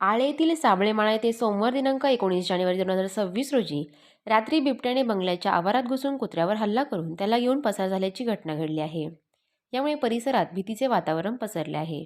आळे येथील साबळेमाळा येथे सोमवार दिनांक एकोणीस जानेवारी दोन हजार सव्वीस रोजी रात्री बिबट्याने बंगल्याच्या आवारात घुसून कुत्र्यावर हल्ला करून त्याला घेऊन पसार झाल्याची घटना घडली आहे. यामुळे परिसरात भीतीचे वातावरण पसरले आहे.